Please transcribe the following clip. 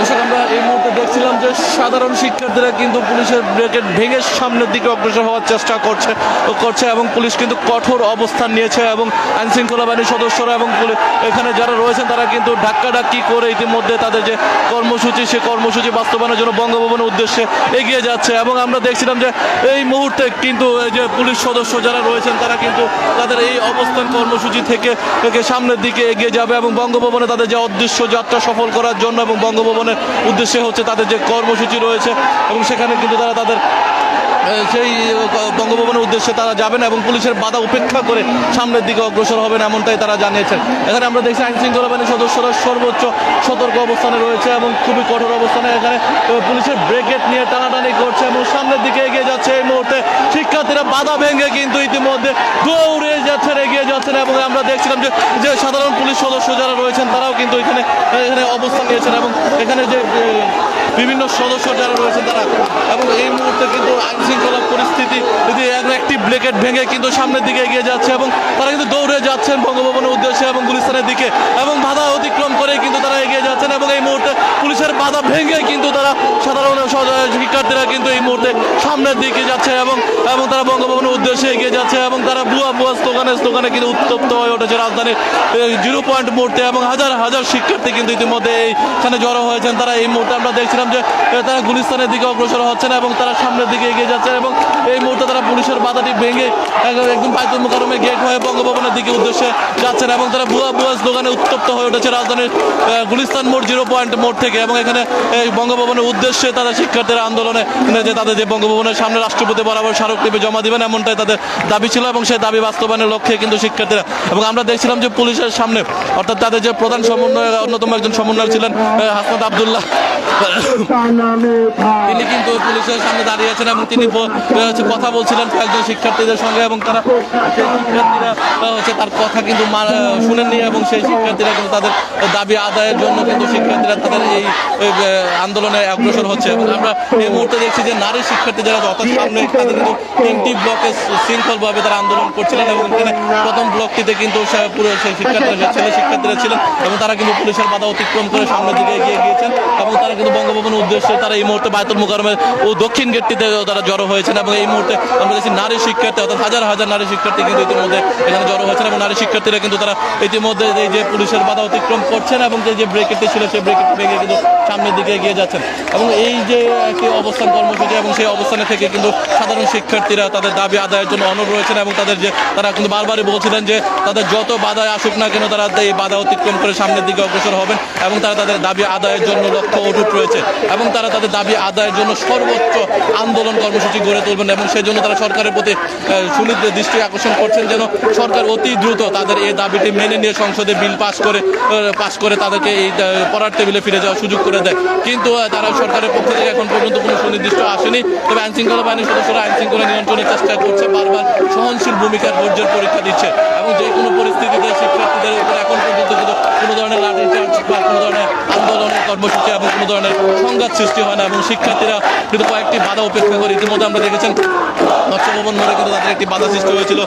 দর্শক আমরা এই মুহূর্তে দেখছিলাম যে সাধারণ শিক্ষার্থীরা কিন্তু পুলিশের ব্রেকেট ভেঙে সামনের দিকে অগ্রসর হওয়ার চেষ্টা করছে করছে এবং পুলিশ কিন্তু কঠোর অবস্থান নিয়েছে এবং আইন শৃঙ্খলা বাহিনীর সদস্যরা এবং এখানে যারা রয়েছেন তারা কিন্তু ধাক্কাধাক্কি করে ইতিমধ্যে তাদের যে কর্মসূচি, সে কর্মসূচি বাস্তবায়নের জন্য বঙ্গভবনের উদ্দেশ্যে এগিয়ে যাচ্ছে এবং আমরা দেখছিলাম যে এই মুহূর্তে কিন্তু এই যে পুলিশ সদস্য যারা রয়েছেন তারা কিন্তু তাদের এই অবস্থান কর্মসূচি থেকে থেকে সামনের দিকে এগিয়ে যাবে এবং বঙ্গভবনে তাদের যে অদৃশ্য যাত্রা সফল করার জন্য এবং বঙ্গভবনের উদ্দেশ্যে হচ্ছে তাদের যে কর্মসূচি রয়েছে এবং সেখানে কিন্তু তারা তাদের সেই বঙ্গভবনের উদ্দেশ্যে তারা যাবেন এবং পুলিশের বাধা উপেক্ষা করে সামনের দিকে অগ্রসর হবেন এমনটাই তারা জানিয়েছেন। এখানে আমরা দেখছি আইন শৃঙ্খলা বাহিনীর সদস্যরা সর্বোচ্চ সতর্ক অবস্থানে রয়েছে এবং খুবই কঠোর অবস্থানে এখানে পুলিশের ব্রেকেট নিয়ে টানাটানি করছে। সামনের দিকে এগিয়ে যাচ্ছে এই মুহূর্তে। শিক্ষার্থীরা বাধা ভেঙে কিন্তু ইতিমধ্যে দৌড়ে যাচ্ছেন, এগিয়ে যাচ্ছেন এবং আমরা দেখছিলাম যে যে সাধারণ পুলিশ সদস্য যারা রয়েছেন, তারাও কিন্তু এখানে এখানে অবস্থান নিয়েছেন এবং এখানে যে বিভিন্ন সদস্য যারা রয়েছেন তারা, এবং এই মুহূর্তে কিন্তু আইন শৃঙ্খলা পরিস্থিতি যদি একটি ব্লেকেট ভেঙে কিন্তু সামনের দিকে এগিয়ে যাচ্ছে এবং তারা কিন্তু দৌড়ে যাচ্ছেন বঙ্গভবনের উদ্দেশ্যে এবং গুলিস্তানের দিকে এবং বাধা অতিক্রম করে কিন্তু তারা এগিয়ে যাচ্ছেন এবং এই মুহূর্তে পুলিশের বাধা ভেঙে কিন্তু তারা সাধারণ শিক্ষার্থীরা কিন্তু এই মুহূর্তে সামনের দিকে যাচ্ছে এবং এবং তারা বঙ্গভবনের উদ্দেশ্যে এগিয়ে যাচ্ছে এবং তারা বুয়া বুয়া স্লোগানে স্লোগানে কিন্তু উত্তপ্ত হয়ে উঠেছে রাজধানীর জিরো পয়েন্ট মুহূর্তে এবং হাজার হাজার শিক্ষার্থী কিন্তু ইতিমধ্যে এইখানে জড়ো হয়েছেন। তারা এই মুহূর্তে আমরা দেখছিলাম যে তারা গুলিস্তানের দিকে অগ্রসর হচ্ছেন এবং তারা সামনের দিকে এগিয়ে যাচ্ছেন এবং এই মুহূর্তে পুলিশের বাধাটি ভেঙে একদম একদম বাইতুল মুকারমে গেট হয়ে বঙ্গভবনের দিকে উদ্দেশ্যে যাচ্ছেন এবং তারা বুয়া বুয়া স্লোগানে উত্তপ্ত হয়ে উঠেছে রাজধানীর গুলিস্তান মোড় জিরো পয়েন্ট মোড় থেকে এবং এখানে এই বঙ্গভবনের উদ্দেশ্যে তারা শিক্ষার্থীরা আন্দোলনে যে তাদের যে বঙ্গভবনের সামনে রাষ্ট্রপতি বরাবর স্মারক স্মারকলিপি জমা দিবেন এমনটাই তাদের দাবি ছিল এবং সেই দাবি বাস্তবায়নের লক্ষ্যে কিন্তু শিক্ষার্থীরা এবং আমরা দেখছিলাম যে পুলিশের সামনে অর্থাৎ তাদের যে প্রধান সমন্বয় অন্যতম একজন সমন্বয়ক ছিলেন আহ, হাসনাত আবদুল্লাহ। তিনি কিন্তু পুলিশের সামনে দাঁড়িয়ে আছেন এবং তিনি কথা বলছিলেন। কয়েকজন শিক্ষার্থীদের সঙ্গে এবং তারা সেই শিক্ষার্থীরা হচ্ছে তার কথা কিন্তু শুনেননি এবং সেই শিক্ষার্থীরা কিন্তু তাদের দাবি আদায়ের জন্য কিন্তু শিক্ষার্থীরা তাদের এই আন্দোলনে অগ্রসর হচ্ছে। এবং আমরা এই মুহূর্তে দেখছি যে নারী শিক্ষার্থী যারা যত সামনে তাদের কিন্তু তিনটি ব্লকে শৃঙ্খলভাবে তারা আন্দোলন করছিলেন এবং এখানে প্রথম ব্লকটিতে কিন্তু পুরো সেই শিক্ষার্থীরা, ছেলে শিক্ষার্থীরা ছিলেন এবং তারা কিন্তু পুলিশের বাধা অতিক্রম করে সামনের দিকে এগিয়ে গিয়েছেন এবং তারা কিন্তু বঙ্গভবনের উদ্দেশ্যে তারা এই মুহূর্তে বায়তুল মুকারমের ও দক্ষিণ গেটটিতে তারা জড়ো হয়েছেন এবং এই মুহূর্তে আমরা দেখছি নারী শিক্ষার্থী, অর্থাৎ হাজার হাজার নারী শিক্ষার্থী কিন্তু ইতিমধ্যে এখানে জড়ো হয়েছেন এবং নারী শিক্ষার্থীরা কিন্তু তারা ইতিমধ্যে এই যে পুলিশের বাধা অতিক্রম করছেন এবং যে ব্রেকেটটি ছিল সেই ব্রেকেট ভেঙে কিন্তু সামনের দিকে এগিয়ে যাচ্ছেন। এবং এই যে একটি অবস্থান কর্মসূচি এবং সেই অবস্থানে থেকে কিন্তু সাধারণ শিক্ষার্থীরা তাদের দাবি আদায়ের জন্য অনড় রয়েছেন এবং তাদের যে, তারা কিন্তু বারবারই বলছিলেন যে, তাদের যত বাধায় আসুক না কেন তারা এই বাধা অতিক্রম করে সামনের দিকে অগ্রসর হবেন এবং তারা তাদের দাবি আদায়ের জন্য লক্ষ্য অটুট রয়েছে। এবং তারা তাদের দাবি আদায়ের জন্য সর্বোচ্চ আন্দোলন কর্মসূচি গড়ে তুলবেন এবং সেই জন্য তারা সরকারের প্রতি আহ, সুনির্দিষ্ট দৃষ্টি আকর্ষণ করছেন যেন সরকার অতি দ্রুত তাদের এই দাবিটি মেনে নিয়ে সংসদে বিল পাস করে পাস করে তাদেরকে এই পড়ার টেবিলে ফিরে যাওয়ার সুযোগ করে দেয়। কিন্তু তারা সরকারের পক্ষ থেকে এখন পর্যন্ত কোনো সুনির্দিষ্ট আসেনি। তবে আইন শৃঙ্খলা বাহিনীর সদস্যরা আইন শৃঙ্খলা নিয়ন্ত্রণের চেষ্টা করছে বারবার সহনশীল ভূমিকার ধৈর্যের পরীক্ষা দিচ্ছে এবং যে কোনো পরিস্থিতিতে শিক্ষার্থীদের উপর এখন পর্যন্ত কিন্তু কোনো ধরনের লাঠিচার্জ বা কোনো ধরনের আন্দোলনের কর্মসূচি এবং কোনো ধরনের সংঘাত সৃষ্টি হয় না এবং শিক্ষার্থীরা কিন্তু কয়েকটি বাধা উপেক্ষা করে। ইতিমধ্যে আমরা দেখেছেন নকশা ভবন মোড়ে কিন্তু তাদের একটি বাধা সৃষ্টি হয়েছিল।